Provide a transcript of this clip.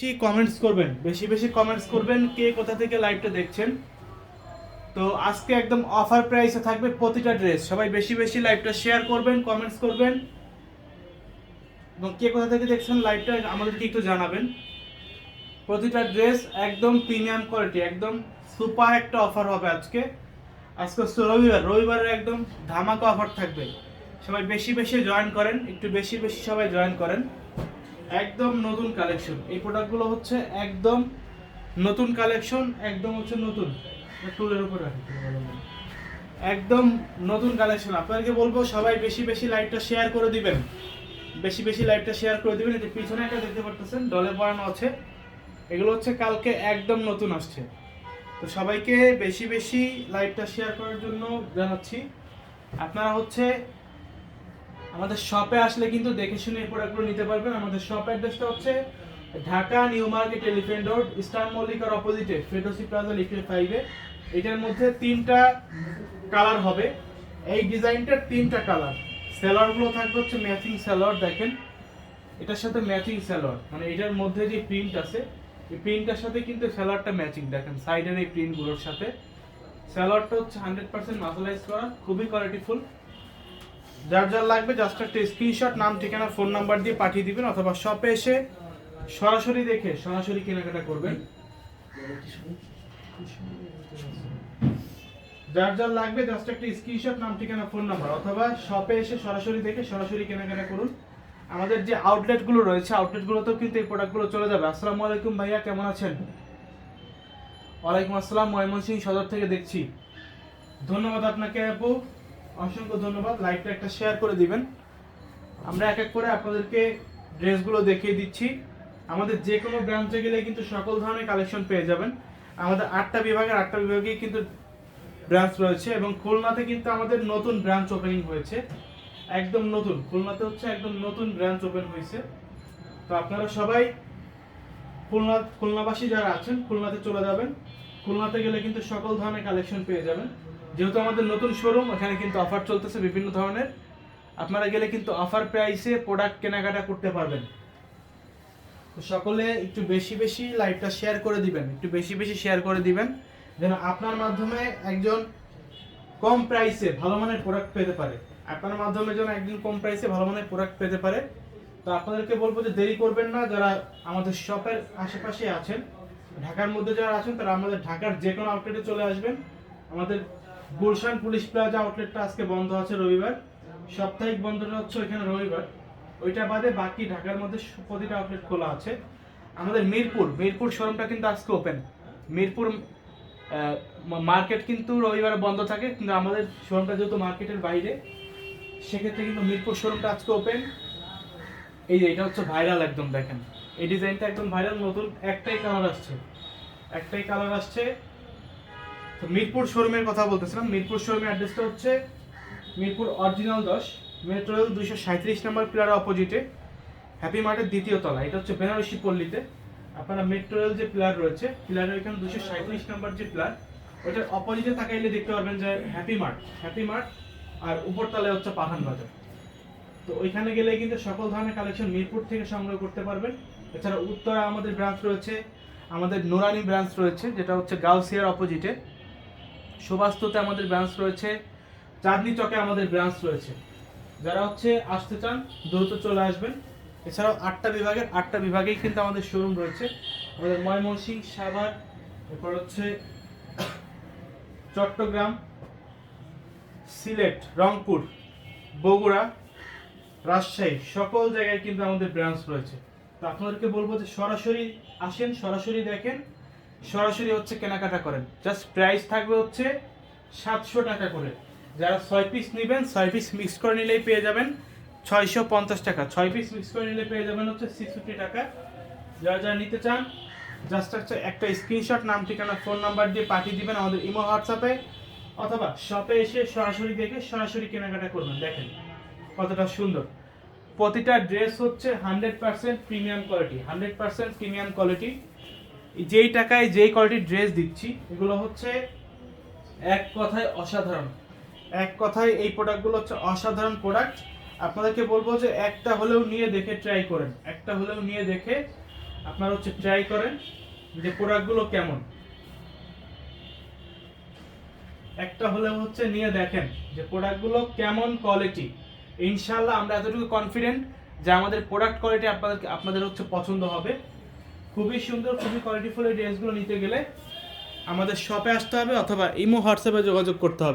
বেশি কমেন্টস করবেন? বেশি বেশি কমেন্টস করবেন কে কোথা থেকে লাইভটা দেখছেন? তো আজকে একদম অফার প্রাইসে থাকবে প্রতিটা ড্রেস সবাই বেশি বেশি লাইভটা শেয়ার করবেন কমেন্টস করবেন। এবং কে কোথা থেকে দেখছেন লাইভটা আমাদেরকে একটু জানাবেন। প্রতিটা ড্রেস একদম প্রিমিয়াম কোয়ালিটি একদম সুপার একটা অফার হবে আজকে। আজকে রবিবার। রবিবারের একদম ধামাকা অফার থাকবে। সবাই বেশি বেশি জয়েন করেন, একটু বেশি বেশি সবাই জয়েন করেন। একদম নতুন কালেকশন এই প্রোডাক্টগুলো হচ্ছে একদম নতুন কালেকশন একদম হচ্ছে নতুন। টুলের উপর রাখি। একদম নতুন কালেকশন আপনাদেরকে বলব, সবাই বেশি বেশি লাইভটা শেয়ার করে দিবেন। বেশি বেশি লাইভটা শেয়ার করে দিবেন। যে পিছনে একটা দেখতে পারতেছেন ডলে পড়ানো আছে। এগুলো হচ্ছে কালকে একদম নতুন আসছে। তো সবাইকে বেশি বেশি লাইভটা শেয়ার করার জন্য জানাচ্ছি। আপনারা হচ্ছে আমাদের শপে আসলে কিন্তু দেখে শুনে এই প্রোডাক্টগুলো নিতে পারবেন। আমাদের শপ অ্যাড্রেসটা হচ্ছে Dhaka new market elephant road, eastern মল্লিকার অপোজিটে ফেডোসি প্লাজা লিফটেড ফাইভে এটার মধ্যে তিনটা কালার হবে। এই ডিজাইনটার তিনটা কালার সেলারগুলো থাকবে হচ্ছে ম্যাচিং সেলার দেখেন। এটার সাথে ম্যাচিং সেলার মানে এটার মধ্যে যে প্রিন্ট আছে, এই প্রিন্টটার সাথে কিন্তু সেলারটা ম্যাচিং দেখেন সাইডের এই প্রিন্টগুলোর সাথে। সেলারটা হচ্ছে হান্ড্রেড পার্সেন্ট মাসালাইজ করা খুবই কোয়ালিটিফুল যার যার লাগবে জাস্ট একটা স্ক্রিনশট নাম, ঠিকানা ফোন নাম্বার দিয়ে পাঠিয়ে দিবেন অথবা শপে এসে সরাসরি দেখে সরাসরি কেনাকাটা করবেন। যার যার লাগবে জাস্ট একটা স্ক্রিনশট নাম, ঠিকানা ফোন নাম্বার অথবা শপে এসে সরাসরি দেখে সরাসরি কেনাকাটা করুন। আমাদের যে আউটলেটগুলো রয়েছে আউটলেটগুলোতেও কিন্তু এই প্রোডাক্টগুলো চলে যাবে। আসসালামু আলাইকুম ভাইয়া, কেমন আছেন? ওয়ালাইকুম আসসালাম, ময়মনসিংহ সদর থেকে দেখছি। ধন্যবাদ আপনাকে আপু। অসংখ্য ধন্যবাদ। লাইভটা একটা শেয়ার করে দিবেন। আমরা এক এক করে আপনাদেরকে ড্রেসগুলো দেখিয়ে দিচ্ছি। আমাদের যে কোনো ব্রাঞ্চে গেলে কিন্তু সকল ধরনের কালেকশন পেয়ে যাবেন। আমাদের আটটা বিভাগের আটটা বিভাগে কিন্তু ব্রাঞ্চ রয়েছে এবং খুলনাতে কিন্তু আমাদের নতুন ব্রাঞ্চ ওপেনিং হয়েছে। একদম নতুন। খুলনাতে হচ্ছে একদম নতুন ব্রাঞ্চ ওপেন হয়েছে। তো আপনারা সবাই খুলনা, খুলনাবাসী যারা আছেন, খুলনাতে চলে যাবেন। খুলনাতে গেলে কিন্তু সকল ধরনের কালেকশন পেয়ে যাবেন। যেহেতু আমাদের নতুন শোরুম এখানে কিন্তু অফার চলতেছে বিভিন্ন ধরনের। আপনারা গেলে কিন্তু অফার প্রাইসে প্রোডাক্ট কেনাকাটা করতে পারবেন। তো সকলে একটু বেশি বেশি লাইভটা শেয়ার করে দিবেন, একটু বেশি বেশি শেয়ার করে দিবেন, যেন আপনার মাধ্যমে একজন কম প্রাইসে ভালো মানের প্রোডাক্ট পেতে পারে। আপনার মাধ্যমে যেন একজন কম প্রাইসে ভালো মানের প্রোডাক্ট পেতে পারে। তো আপনাদেরকে বলব যে দেরি করবেন না, যারা আমাদের শপের আশেপাশে আছেন, ঢাকার মধ্যে যারা আছেন, তারা আমাদের ঢাকার যে কোনো আউটলেটে চলে আসবেন। আমাদের গুলশান পুলিশ প্লাজা আউটলেটটা আজকে বন্ধ আছে রবিবার। সাপ্তাহিক বন্ধটা হচ্ছে ওইখানে রবিবার। ওইটা বাদে বাকি ঢাকার মধ্যে প্রতিটা আউটলেট খোলা আছে। আমাদের মিরপুর মিরপুর শোরুমটা কিন্তু আজকে ওপেন মিরপুর মার্কেট কিন্তু রবিবারে বন্ধ থাকে, কিন্তু আমাদের শোরুমটা যেহেতু মার্কেটের বাইরে, সেক্ষেত্রে কিন্তু মিরপুর শোরুমটা আজকে ওপেন এই যে, এটা হচ্ছে ভাইরাল একদম, দেখেন। এই ডিজাইনটা একদম ভাইরাল নতুন, একটাই কালার আসছে। একটাই কালার আসছে তো মিরপুর শোরুমের কথা বলতেছিলাম। মিরপুর শোরুমের অ্যাড্রেসটা হচ্ছে মিরপুর অরিজিনাল দশ মেট্রো রেল দুইশো সাঁত্রিশ নম্বর পিলারের অপোজিটে হ্যাপি মার্টের দ্বিতীয় তলা। এটা হচ্ছে বেনারসি পল্লীতে। আপনারা মেট্রো রেল যে পিলার রয়েছে পিলারের এখানে দুশো সাঁত্রিশ নম্বর যে পিলার ওইটার অপোজিটে তাকাইলে দেখতে পারবেন যে হ্যাপি মার্ট হ্যাপি মার্ট আর উপরতলায় হচ্ছে পাঠান বাজার। তো ওইখানে গেলে কিন্তু সকল ধরনের কালেকশন মিরপুর থেকে সংগ্রহ করতে পারবেন। এছাড়া উত্তরা আমাদের ব্রাঞ্চ রয়েছে, আমাদের নোরানি ব্রাঞ্চ রয়েছে, যেটা হচ্ছে গাউসিয়ার অপোজিটে সুবাস্তুতে আমাদের ব্রাঞ্চ রয়েছে, চাঁদনি চকে আমাদের ব্রাঞ্চ রয়েছে। যারা হচ্ছে আসতে চান, দ্রুত চলে আসবেন। এছাড়াও আটটা বিভাগের আটটা বিভাগেই কিন্তু আমাদের শোরুম রয়েছে। আমাদের ময়মনসিংহ, সাভার, এরপর হচ্ছে চট্টগ্রাম, সিলেট, রংপুর, বগুড়া, রাজশাহী, সকল জায়গায় কিন্তু আমাদের ব্রাঞ্চ রয়েছে। তো আপনাদেরকে বলব যে সরাসরি আসেন, সরাসরি দেখেন। সরাসরি হচ্ছে কেনাকাটা করেন। জাস্ট প্রাইস থাকবে হচ্ছে সাতশো টাকা করে। যারা ছয় পিস নেবেন, ছয় পিস মিক্স করে নিলেই পেয়ে যাবেন ছয়শো পঞ্চাশ টাকা। ছয় পিস মিক্স করে নিলে পেয়ে যাবেন হচ্ছে সিক্স ফিফটি টাকা। যারা যারা নিতে চান জাস্ট হচ্ছে একটা স্ক্রিনশট নাম, ঠিকানা ফোন নাম্বার দিয়ে পাঠিয়ে দিবেন আমাদের ইমো হোয়াটসঅ্যাপে অথবা শপে এসে সরাসরি দেখে সরাসরি কেনাকাটা করবেন। দেখেন কতটা সুন্দর। প্রতিটা ড্রেস হচ্ছে hundred percent premium quality hundred percent premium quality যেই টাকায় যেই কোয়ালিটির ড্রেস দিচ্ছি, এগুলো হচ্ছে এক কথায় অসাধারণ। এক কথায় এই প্রোডাক্টগুলো হচ্ছে অসাধারণ প্রোডাক্ট আপনাদেরকে বলব যে একটা হলেও নিয়ে দেখে ট্রাই করেন। একটা হলেও নিয়ে দেখে আপনারা হচ্ছে ট্রাই করেন যে প্রোডাক্টগুলো কেমন। একটা হলে হচ্ছে নিয়ে দেখেন যে প্রোডাক্টগুলো কেমন কোয়ালিটি ইনশাল্লাহ আমরা এতটুকু কনফিডেন্ট যে আমাদের প্রোডাক্ট কোয়ালিটি আপনাদের আপনাদের হচ্ছে পছন্দ হবে। খুবই সুন্দর, খুবই কোয়ালিটিফুল এই ড্রেসগুলো নিতে গেলে আমাদের শপে আসতে হবে অথবা ইমো হোয়াটসঅ্যাপে যোগাযোগ করতে হবে।